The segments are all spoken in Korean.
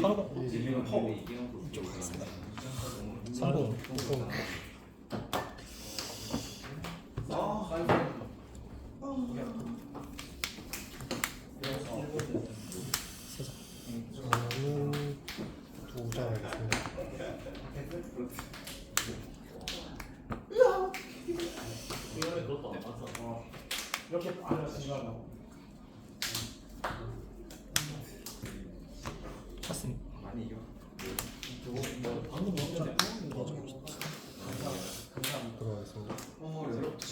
선공 질리면 퍼고. 선공 세장 저는 두장 하겠습니다. 이렇게 안 하시면 찼습니다 많이 이겨. 들어가겠습니다. 어, 어렵다.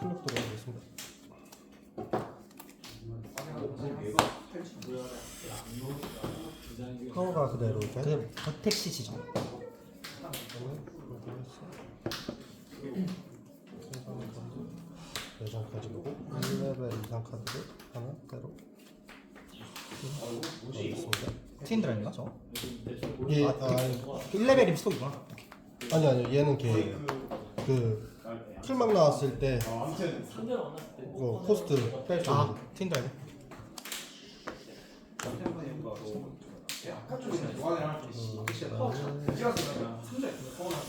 클럽 들어가겠습니다. 파워가 그대로 돼. 그대로 어택시 지정 내장 가지고 1레벨 이상 카드를 하나 따로 넣겠습니다. 트윈 드라인가 저거? 예, 아, 아니, 1레벨이면 스톡이구나 오케이. 아니 아니 얘는 걔그 풀막 나왔을 때 그거 코스트 뺄 줄 아 트윈 드라 인 아까 쪽에 교환을 할때 찍었으면 3대 서운하고.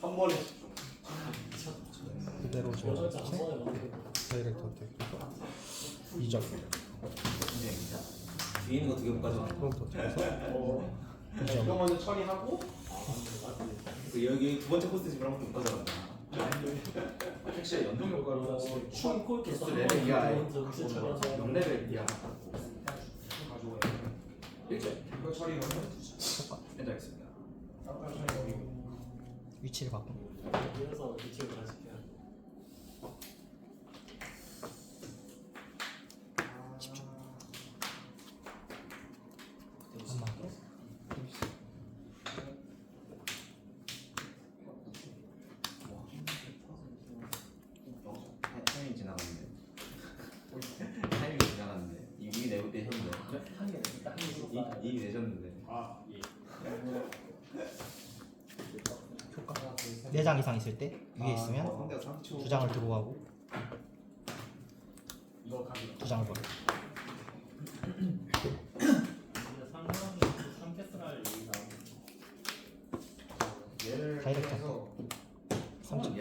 한 번에 그대로 지금 다이렉트 어택 2점 뒤에 있는 거 두개 가져. 프론트 어택에서 이거 먼저 처리하고. 그 여기 두 번째 코스트 집을 한번 못 가져간다. 택시의 연동 효과로 충 개수 레벨 이하에 0레벨 이하 가지고 일제 이거 처리하면 괜찮겠습니다. 위치를 바꾼 그래서 위치를 다시 해야 돼. 한번 타이밍 지나갔는데. 타이밍 지나갔는데. 이미 내 내셨는데. 이- 이미 내셨는데. 아 예. 효과 4장 이상 있을 때 위에 있으면 상대가 3초. 두 장을 들어가고 이거 가기 두 장을 버려. 근데 상명이 3패스를 얘기가 얘를 다이렉트. 2점.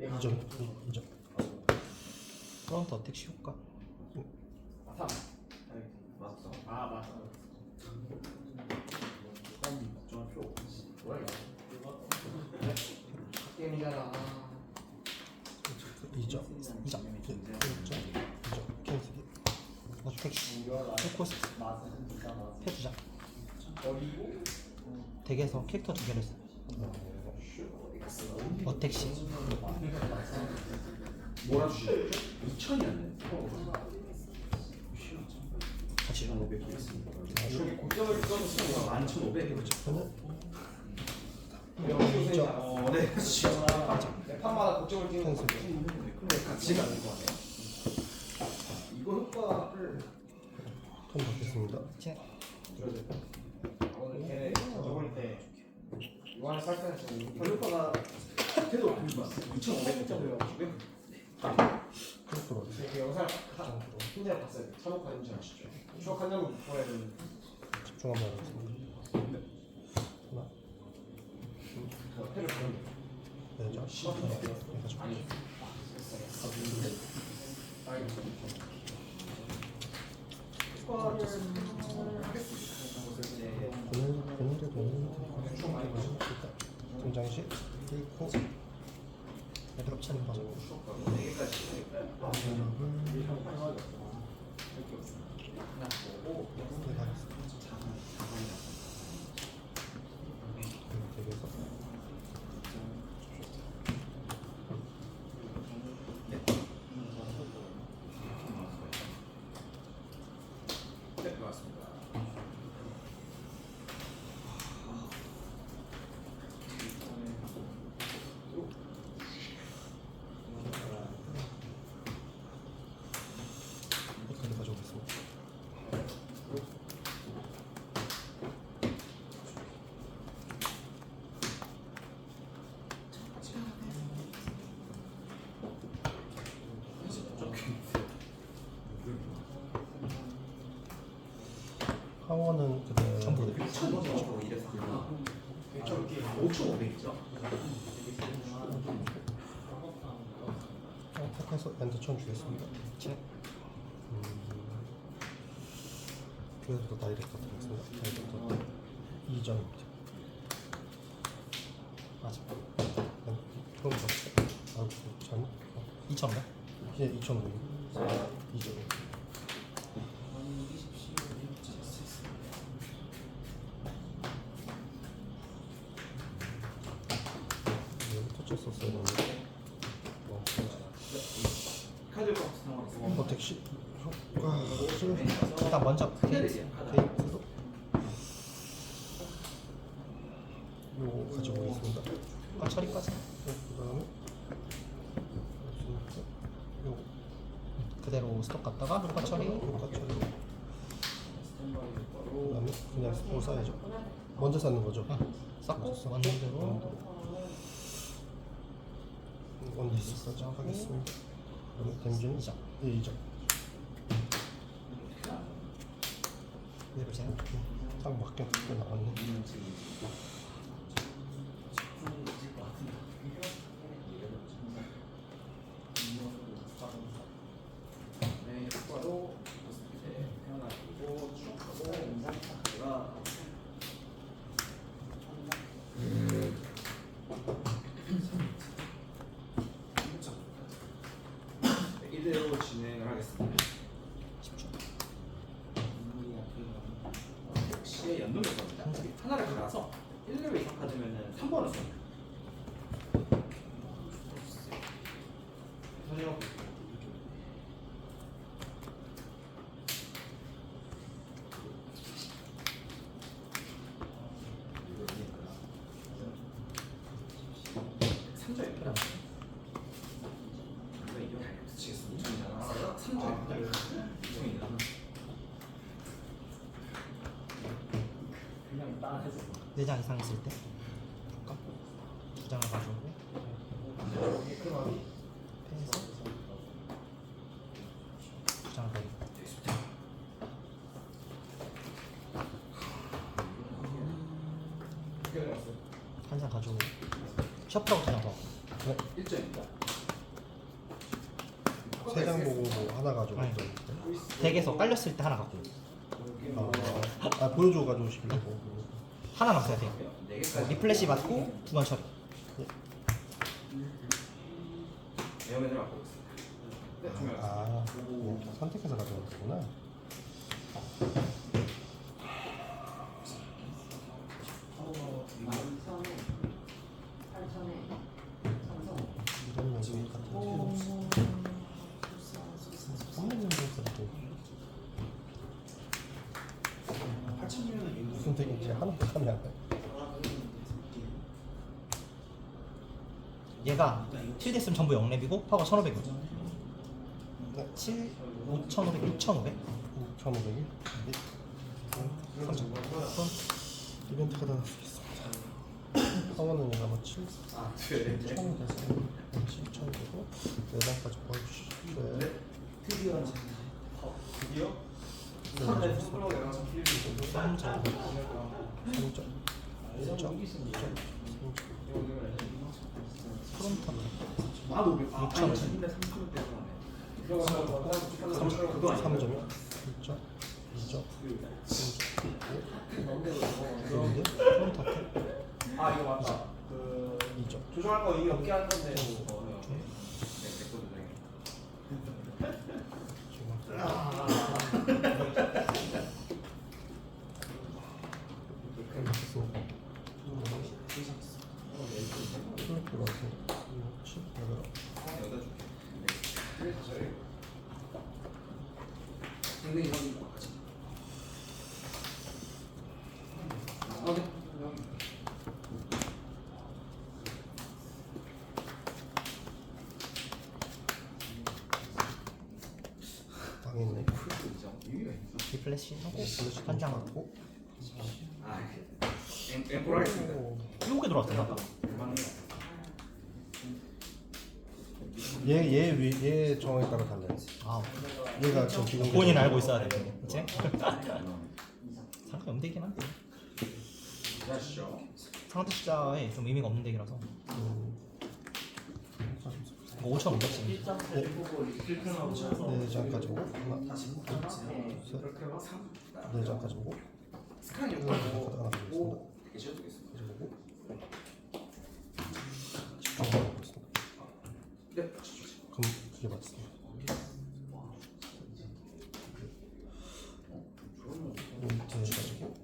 2점. 2점. 프론트 어택시 효과 덱에서 캐릭터 두 개를 써 어택시 몰아주시죠. 2천이었네. 같이 줘 여기 고점을 써서 11,500. 저는 어, 네. 네, 판마다 고점을 띄우는 거 근데 같이 가는 거 같아요. 이거 효과를 턴 받겠습니다. 진 오늘 걔네 저번에 때 요한을 살 때는 지금 별 효과가 그래도 안 좋았어. 2,500점이요. 클럽 들어가겠습니다. 그 영상 다 혼자 봤어요. 참고하는줄 아시죠? 추억 한 장을 보여야 되는 집중 한번 하겠습니다. 하나 그 패를 보는 네 점. 해가지고 아니. 효과를 하겠습니다. 오늘 오늘의 오늘 등장시 케이코 애드롭 차는 버전 덱에서 네, 맞습니다. 이렇게 가져오겠습니다. 황원은 그대 전부 1,200원 이래서 5,500이죠? 택해서 엔드 천 주겠습니다. 책 음, 그래서 다이렉터 드리겠습니다. 다이렉터 2점입니다. 맞아 그럼 저 아이고 잘못 2천인가? 예2,500 2점 되는데 어, 어 택시 아. 일단 먼저 카드 테이프로 요거 가지고 오겠습니다. 아 처리까지 그 다음에 요 그대로 스톱 갔다가 효과 처리 효과 처리 그 다음에 그냥 스포 쌓야죠. 먼저 쌓는 거죠. 쌓고 원대로 원리스까지 하겠습니다. 그다음에 댐지는 이점. 예, 2점. 그대로 제가 딱 맞게 꽤 나왔네. 네, 효과로 이제 편하고 쭉 하고 카드가 네, 이대로 진행을 하겠습니다. 10초 역시 연동했습니다. 하나를 갈아서 1레벨 이상 받으면 3번을 씁니다. 삼점입니다. 이거 붙이겠습니다. 삼점입니다. 이점입니다. 그냥 따해서 4장 이상 있을 때 효과 두 장을 가져오고 패해서 두 장을 버리고 한 장 가져오고 셔프라고 두장 더. 네, 1점입니다. 세장 보고 뭐 하나 가지고 아니. 덱에서 깔렸을 때 하나 갖고 아, 아 보여줘 가져오시려고. 하나 놨어야 돼네 개까지. 리플래시 받고 두번 처리. 네. 아, 선택해서 가져왔구나. 7 됐으면 전부 0렙이고 파워 1500이거든 네, 7, 5500, 6500 1,500이. 네. 3점. 이벤트 카드 하나 쓰겠습니다. 뭐 7, 아, 네. 1,000 됐어요. 7,000 되고, 4장까지 보여주시고요. 네. 드디어 드디어 네, 선에 손가락에 가서 필요해. 3점, 3점, 5점, 2점, 프론트 아, 500. 아, 6,000 원. 3,000원 때문에. 3점, 3점이요? 1점, 2점, 3점, 그런데 프론트 어택 아 이거 맞다. 그 2점. 조정할 거 이미 없게 할 건데. 네, 백도 조정해. 플랫프로 같은 7, 8, 여기다 줄게. 네. 굉장히 이런 거. 당했네. 리플래시 하고 한장 갖고 아, 엠- 엠포를 하겠습니다. 오. 7개 들어왔잖아 대박이네. 얘, 얘, 위- 얘 정에 따라 달라요. 아 얘가 지금 기본 본인 알고 있어야 돼 이제? 상관 없는 덱이긴 한데. 상대 숫자에 좀 의미가 없는 덱이라서. 이거 5,500씩 1점 해보고 리필크하고 나서 네 장까지 오고. 하나 다시 셋 이렇게 하고 삼네 장까지 오고. 스칸이 하나 되겠습니다. 그리고. 집중하겠습니다 네, 주시죠. 그럼 두개 받습니다 밑에 해가지고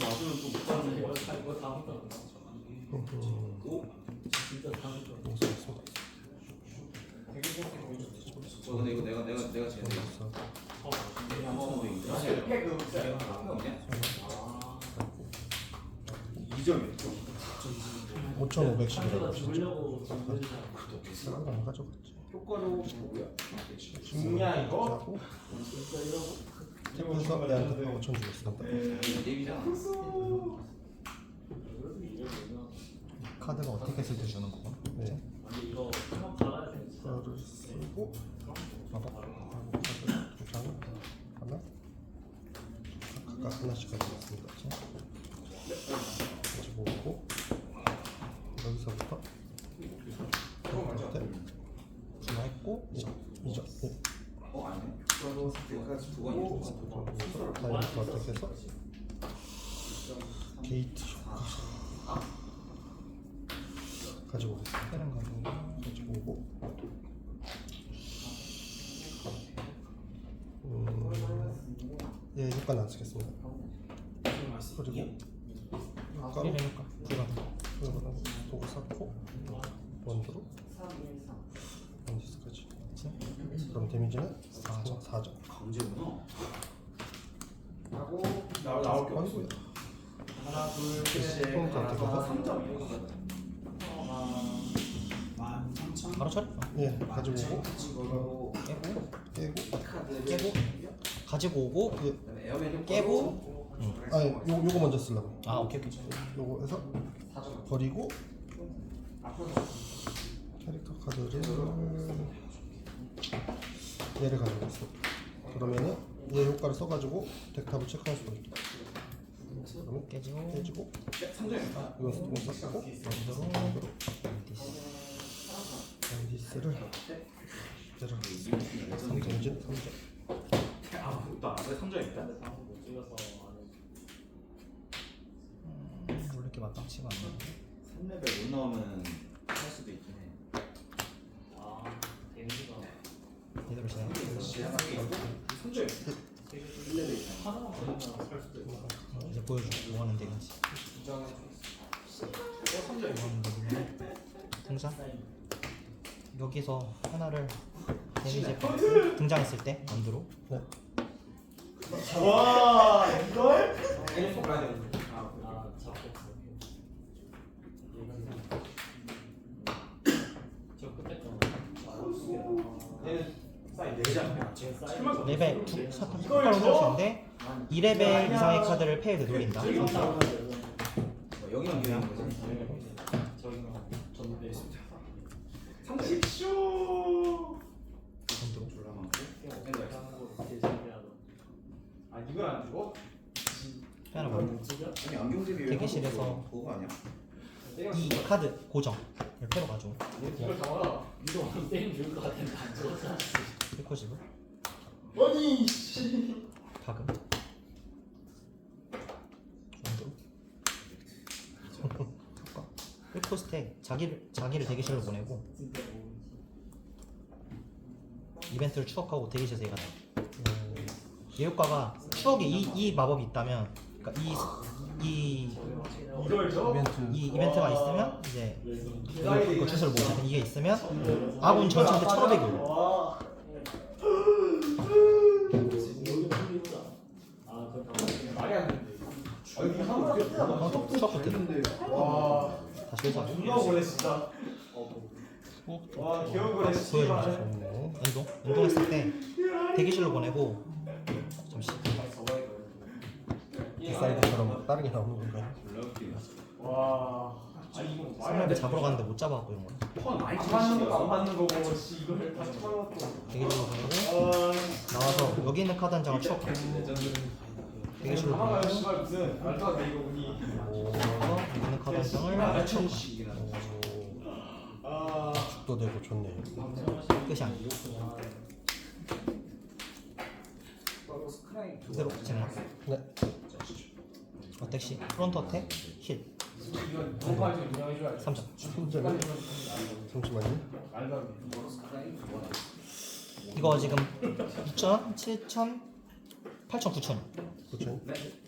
맞으면 또 이거 이거 이거 다음 거 음, 오. 진짜 다음 거 용서했습니다 저 근데 이거 내가 내가 내가 제일 그래서 어, 한번 더 있는데. 사실 팩그 아, 없냐? 아 2점이었죠. 5,500씩이라고 상대가 하시죠 죽으려고 죽는 사람 안 가져갔지 효과로. 중냐 이거? 하고 진짜 이러고 태권서 얘한테 5,000 주겠습니다. 카드가 어떻게 쓸 때 주는 거구나 네. 이거 한번 갈아야 돼 이거를 쓰고 봐봐 카드 두장 하나 각각 하나씩 가져갔습니다 가지고 오고 여기서부터 네, 중화했고 이점 2점 네. 어 아니네. 그럼 여기까지 두 번이고. 여기서 해서 게이트 효과 가지고 오겠습니다 가지고 가지고 오고. 음, 예 효과는 안 쓰겠습니다. 그리고 효과로 효과. 불가능 그거는 도구 쌓고 원으로. 원디스까지. 그럼 데미지는 4점 4점. 강제구나. 나올 나올 게 없어. 하나 둘셋 폰트 어떻게 하나 해서? 3점 만 삼천 바로 처리? 어, 예 가지고 오고. 깨고? 깨고. 카드 깨고? 가지고 오고? 예. 그다음에 에어맨 깨고? 응. 아니 요, 요거 먼저 쓰려고. 아 오케이 요거 해서 4점 버리고. 앞으로. 캐릭터 카드를 얘를 가지고 있어. 그러면은 얘 효과를 써가지고 덱탑을 체크할 수가 있다. 그러면 깨지고. 깨지고. 3점입니다. 이건 스톤 쌓고 원으로 원으로 디스 밴디스를 얘를 네, 3점진 3점 아무것도 안 돼. 3점입니다. 다음 못 찍어서 안 해. 음, 원래 이렇게 마땅치가 않네 3레벨 못 나오면 할 수도 있긴 해. 아 이대로 진행 3 점입니다. 1레벨 이상. 하나만 걸리면 살 수도 있고 어, 이제 보여줘 뭐 하는 덱인지 두장에 어, 3점입니다. 뭐 하는 덱이냐 등장 여기서 하나를 데미지 등장했을 때 만두로 와 이걸 계속 가야 되는 레벨 두, 이걸 올려주는데 2레벨 이상의 카드를 패에 되돌린다. 여기는 거지. 30쇼. 아 이걸 안 주고? 패는 아니 안경집이 대기실에서 그거 아니야? 이 카드 고정. 이렇게 패로 가죠. 이걸 잡아. 이거 게임 줄것 같은데 안 줘. 1코시브 아니 씨. 박음 정도 효과 1코 스택 자기를 자기를 대기실로 보내고 이벤트를 추억하고 대기실에서 얘가 나와. 음. 얘 효과가 추억에 이, 이 마법이 있다면 그러니까 이, 이 이걸 이벤트. 이 이벤트가 있으면 이제 이걸 고추술 모시든 이게 있으면 아군 전체한테 1500이 올라 어, 또 추억 버튼 와 다시 해서 누가 보내 진짜 와 기억을 해 씨발 좋네 운동 운동했을 때 대기실로 보내고 잠시 디사이드처럼 다른 게 나오는 웃기네. 와 아니 이거 말이 돼. 잡으러 갔는데 못 잡아갖고 이런 거안 받는 것도 안 받는 거고 씨 이걸 다시 팔아놓고 대기실로 보내고 아 나와서 여기 있는 카드 한 장을 레전드. 대기실로 가마가 보내고 씨발. 무슨 말도 안돼 이거. 그래서 여기는 카드 한 장을 아. 죽도 되고 좋네. 끝이 아니고 그대로 진행할게요. 네. 어택시 프론트 어택 힐. 이건 동파할 때 인정해줘야 돼. 3점. 현재는 잠시만요. 이거 지금 6천, 7천, 8천, 9천. 그렇죠.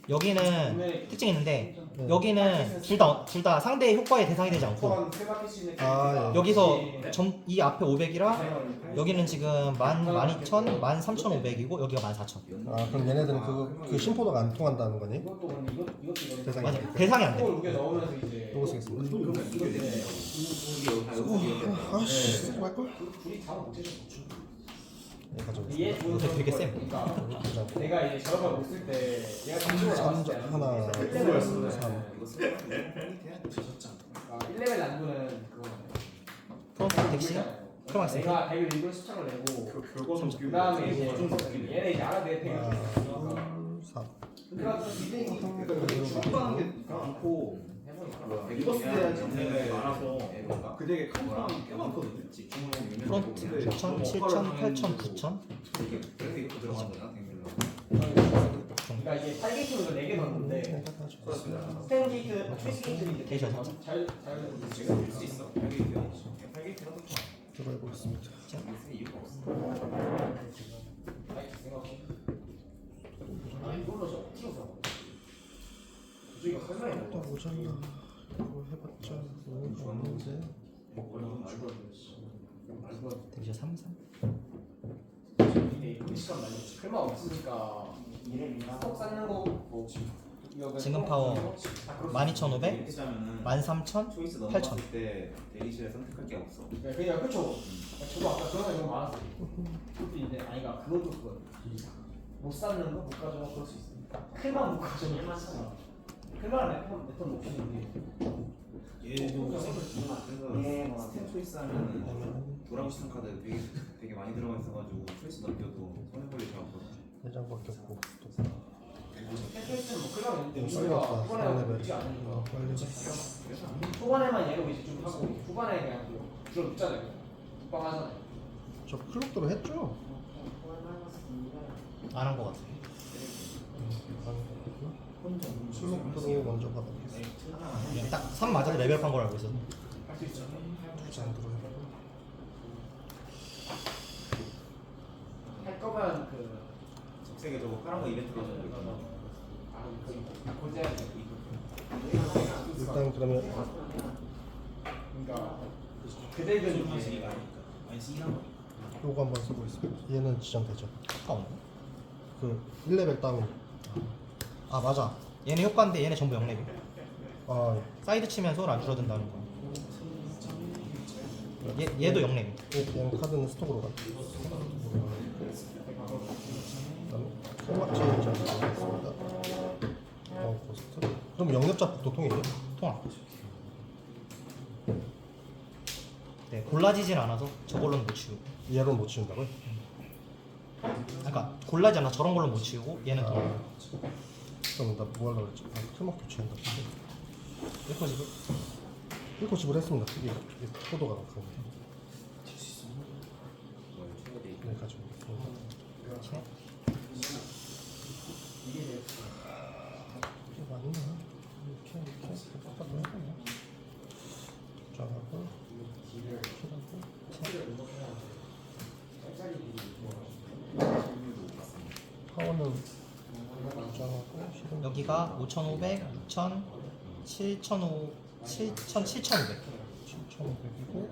여기는 특징이 있는데 네. 여기는 둘 다 둘 다 상대 효과의 대상이 되지 않고 아, 예. 여기서 전, 이 앞에 500이라 여기는 지금 만, 12,000, 13,500이고 여기가 14,000 아 그럼 얘네들은 그, 그 심포도가 안 통한다는 거니? 대상이 맞아 대상이 안을 돼. 이거 쓰겠습니다. 네. 아씨. 쓰고 갈걸? 네 가져오겠습니다. 얘 좋은 요새 되게 거 쌤. 그러니까. 내가 이제 저런 걸못쓸때 얘가 나왔을 3점 때 하나 그때는 3 아, 1레벨 난구는 그거네. 프론트 어택시 크로마스 내가 100을 일본 시청을 내고 결과는 그 다음에 이제 얘네 이제 알아 내 팩을 하나 줬으니까 둘4 그러니까 추가하는 게 많고 리버스 대한 많아서 그 되게 칸수가 꽤 많거든요. 프론트 6천, 7천, 8천, 9천 그러니까 이게 8게이트로 4개 넣었는데 스탠 게이트, 트위스 게이트는 이제 게이트 잘, 잘 되고 있어. 들어해보겠습니다. 아이, 생각 없이. 아, 이걸로 저. 저기가 설명이 또 오잖아. 해봤자 의미가 없는데. 대기실 3, 3 이게 시간 많이 클마 없으니까 스톡 쌓는 거뭐 지금 파워 12,500, 13,000, 초이스 8,000 넘어갔을 때 대기실에 선택할 게 없어. 그냥 그쵸. 저도 아까 그런 거 너무 많았어 그것도 이제 아니가 그것도 그거 못 쌓는 거 못 가져가 그럴 수 있어 클만 못 가져가 몇턴 못 피는데 얘도 그래서 스탠 초이스 하면은 돌아오고 싶은 카드 되게 되게 많이 들어가 있어가지고 초이스 넘겨도 손해 볼일 잘 없거든. 내장밖에 없고. 또 템플스는 뭐 있는데 우리가 않으니까 어, 빨리 초반에만 얘로 이제 좀 하고 후반에 그냥 좀 줄어붙잖아요. 국방 하잖아요. 저 클록도로 했죠? 안 한 것 같아 클록 도로 먼저 받아보겠습니다. 그냥 딱3 맞아도 레벨 판걸 알고 있죠 두장 들어해보고. 할 거면 그 적색에 저거 파란 거 이벤트 그 고제한 일단 그러면 그러니까 그대는 이제 요거 한번 써보겠습니다. 얘는 지정되죠. 없네 그 1레벨 다운. 아 맞아 얘네 효과인데 얘네 전부 0레벨 아, 사이드 치면 소울 안 줄어든다는 거 얘, 얘도 0레벨 얘- 얘는 카드는 스톡으로 가. 그다음에 소막 체인지 한번 보겠습니다. 어, 코스트. 그럼 영역자 복도 통이에요? 통합 네 골라지진 않아서 저걸로는 못 치우고 얘로는 못 치운다고요? 그러니까 골라지 않아 저런 걸로 못 치우고 얘는 통합 아, 그럼 나뭐 하려고 했지? 아, 틀막 교체한다. 1퍼 집을 1코 지불했습니다. 이게, 이게 포도가 강한데. 네, 가지고. 체 이게 맞나? 이렇게, 이렇게, 이렇게 하고 해보냐? 저하고, 킬하고. 파워는 저하고, 실은 여기가 5,500, 6,000, 7,500, 7,000, 7,500 7,500이고,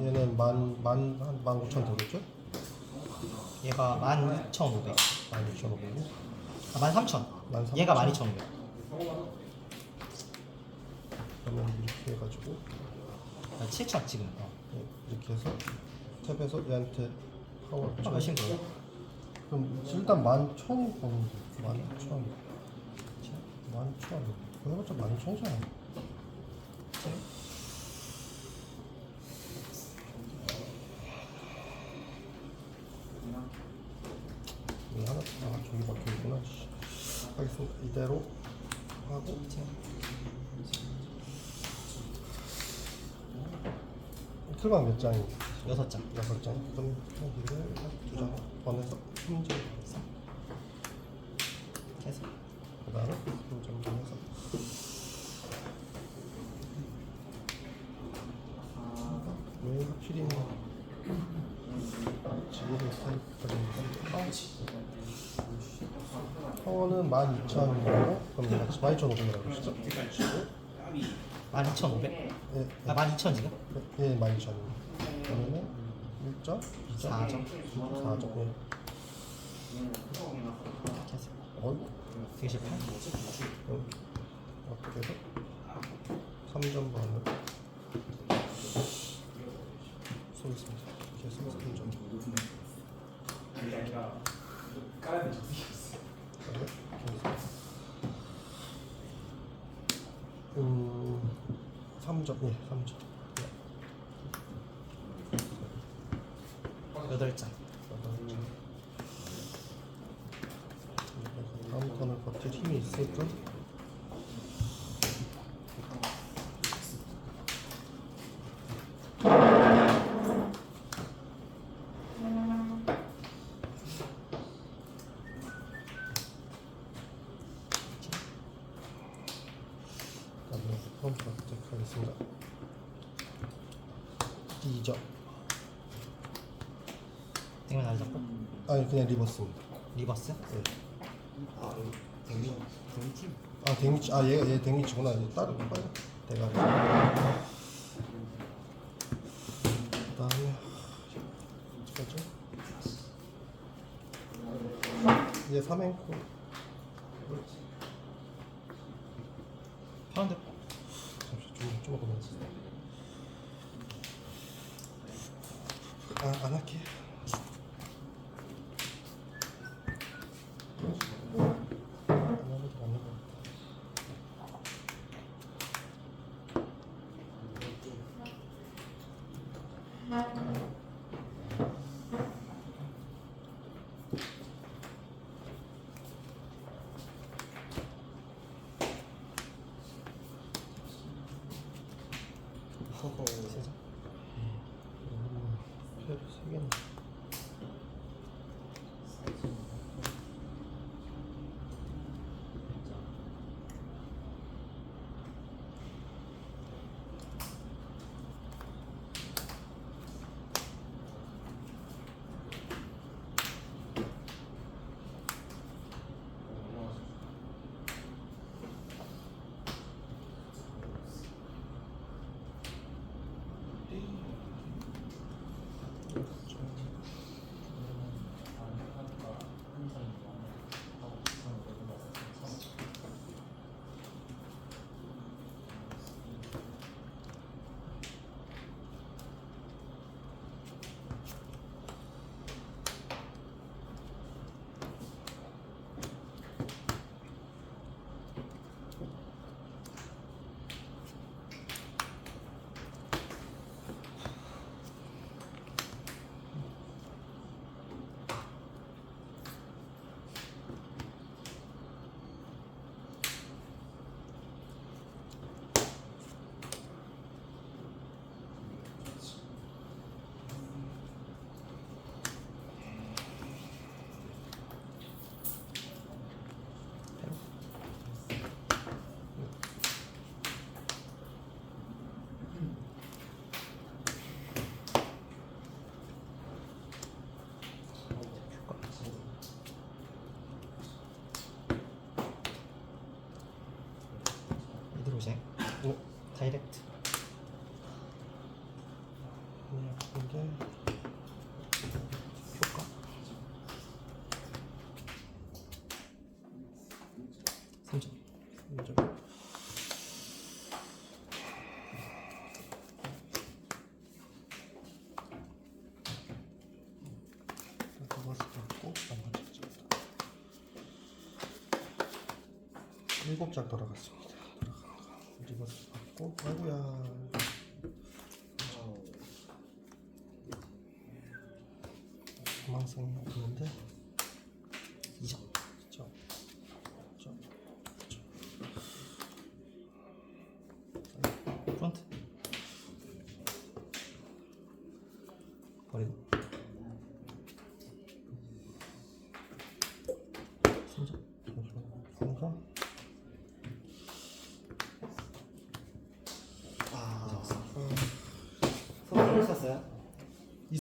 얘는 만, 만, 한 19,000 되겠죠? 얘가 12,500 16,500이고, 아 13,000 13,000. 얘가 12,500 그러면 이렇게 해가지고, 아, 7,000 지금 어. 네, 이렇게 해서 탭에서 얘한테 파워 아, 몇인 거예요? 그럼 일단 만 천이 보는데 만 천, 만 천. 그거 해봤자 만 천이잖아. 왜 하나 아 저기 막혀 있구나. 씨. 하겠습니다. 이대로 하고 틀방 몇 장이? 여섯 장. 여섯 장. 그럼 여기를 두장 번에서 3점. 계속. 그 다음에 3점 번에서 왜 확실히 지금 사이까지 파워는 12,000이고 그럼 내가 12,500이라고 그러시죠? 12,500? 예, 예, 아, 12,000 지금? 예12,000 그러면은 1점, 2점, 4점. 4점 예. 계속. 어? 되게 실패? 어, 어떻게 해서 3점 반을 쏘겠습니다. 이제 3점 그게 아니라 까라면 저기였어. 음, 3점, 예, 3점. 여덟 장. 다음 턴을 버틸 힘이 있을 듯. 그다음에 턴 버틱하겠습니다. 2점. 땡면 날 잡고. 아니 그냥 리버스입니다. 리버스. 예. 데미. 데미지. 아 데미치 아 얘가 얘 데미치구나 얘 다른 빨리 대가리 그다음에? 얘 삼행코 일곱 장 돌아갔습니다. 리버스 받고 아이고야 가망성